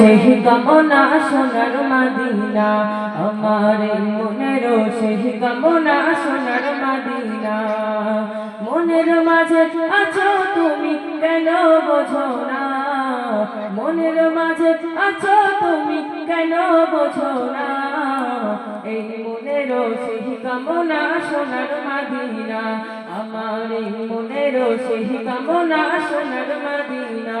সেই কামনা সোনার মাদিনা। আমার মনের সেই কামনা সোনার মাদিনা। মনের মাঝে আছো তুমি, কেন বোঝো না? মনের মাঝে আছো তুমি, কেন বোঝো না? এই মনের সেই কামনা সোনার মাদিনা। আমার এই মনের সেই কামনা সোনার মাদিনা।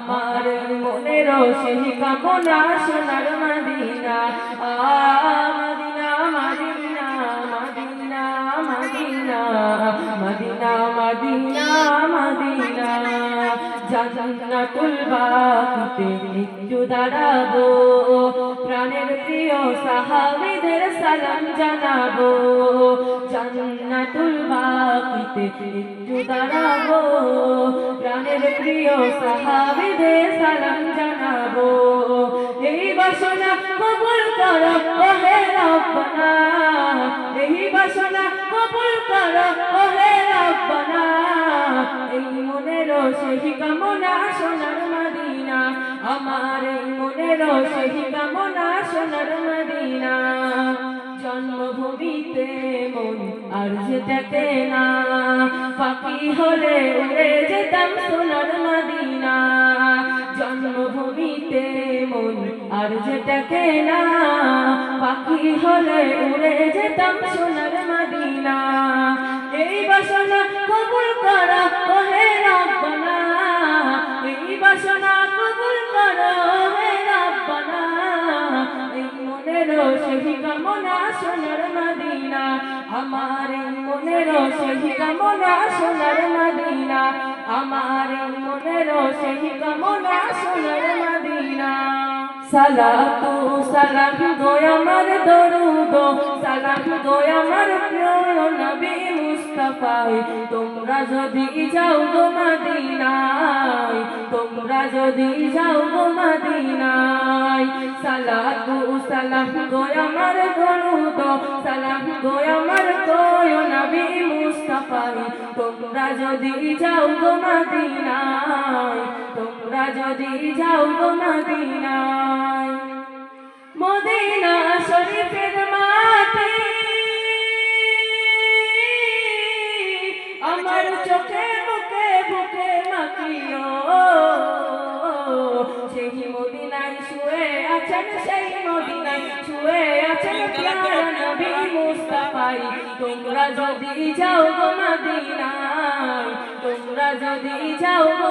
আমার মনের সেই কামনা সোনার Medina. Medina Medina Medina Medina Medina Medina Medina. জান্নাতুল বাকিতে একটু দাঁড়াবো। প্রাণের প্রিয় সাহাবীদের সালাম জানাব। জান্নাতুল বাকিতে একটু দাঁড়াবো। প্রাণের প্রিয় সাহাবীদের সালাম জানাব। এই বাসনা কবুল করো, ওহে রব্বানা। এই বাসনা কবুল করো, ওহে রব্বানা। এই মনের সেই কামনা সোনার মদিনা। আমার এই মনের সেই কামনা সোনার মদিনা। আর যেতে না। পাখি হলে উড়ে যেতাম সোনার মদিনা। জন্মভূমিতে মন আর যেতে না। পাখি হলে উড়ে যেতাম সোনার মদিনা। এই বাসনা কবুল করা ওহে রব্বানা। এই বাসনা কবুল করা ওহে রব্বানা। এই মনের সেই কামনা সোনার আমার মনের সেই কামনা সোনার মদিনা। আমার মনের সেই কামনা সোনার মদিনা। সালাতু সালাম গো আমার দরুদ, সালাম গো আমার প্রিয় নবী মুস্তাফায় তোমরা যদি যাও গো মদিনায়, তোমরা যদি যাও গো মদিনায়। সালাতু সালাম গো আমার দরুদ, সালাম গো আমার কোয় নবী মুস্তাফায় তোমরা যদি যাও গো মদিনায় তোমরা যদি যাও গো মদিনায়। মদিনা শরীফের আছেন তোমরা যদি যাও গো মদিনায় তোমরা যদি যাও গো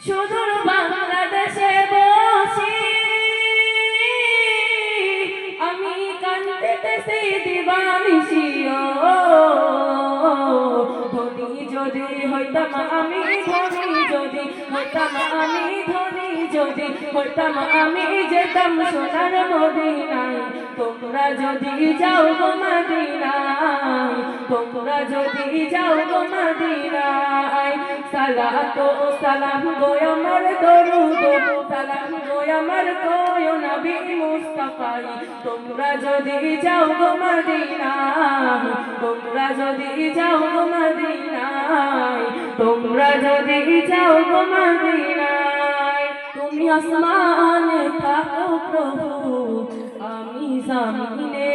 সুদূর হইতাম আমি ধনী যদি হইতাম আমি ধনী যদি হইতাম আমি যেতাম সোনার মদিনায়। তোমরা যদি যাও গো তোমরা যদি যাও গো মদিনায়, সালাত ও সালাম গো আমার দরুদ, সালাম গো আমার নবী মুস্তাফাই। তোমরা যদি যাও গো তোমরা যদি যাও গো তোমরা যদি যাও গো মদিনায়। তুমি আসমানে থাকো প্রভু, আমি জামিনে।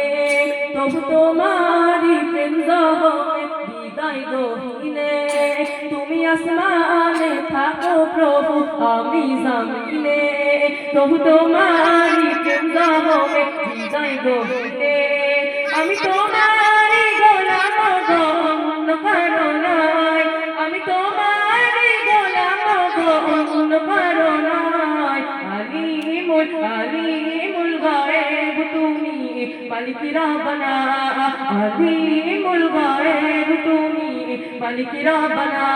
তবু তোমারি প্রেম জহরে বিদায় গহিনে তুমি আসমানে থাকো প্রভু, আমি জামিনে। তবু তোমারি প্রেম জহরে বিদায় গহিনে আমি তোমারি ربنا عظيم الغيب تومي ملك ربنا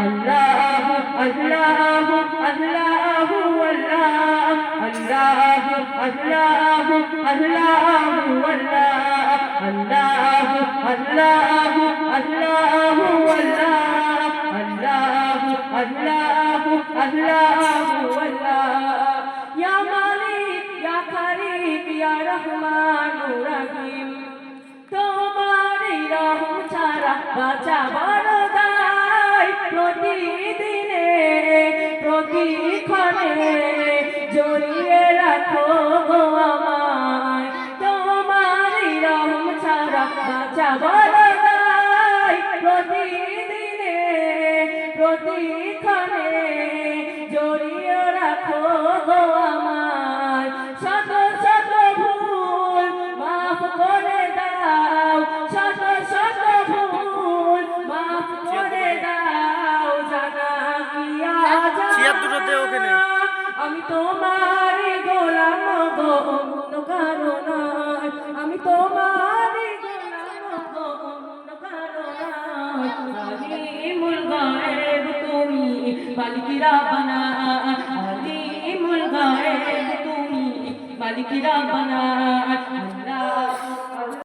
الله الله الله والله الله الله الله والله الله الله الله والله الله الله الله والله يا مالك يا خالق يا رحمن রহিম। তোমার রহম ছাড়া বাঁচা বড় দায় প্রতিদিনে প্রতিক্ষণে তোমার গোলাম গো অন্য কারও আমি তোমার গোলাম গো অন্য কারও নয় আলিমুল তুমি মালিকিরা বানা আলিমুল গায়েব তুমি মালিকিরা বানা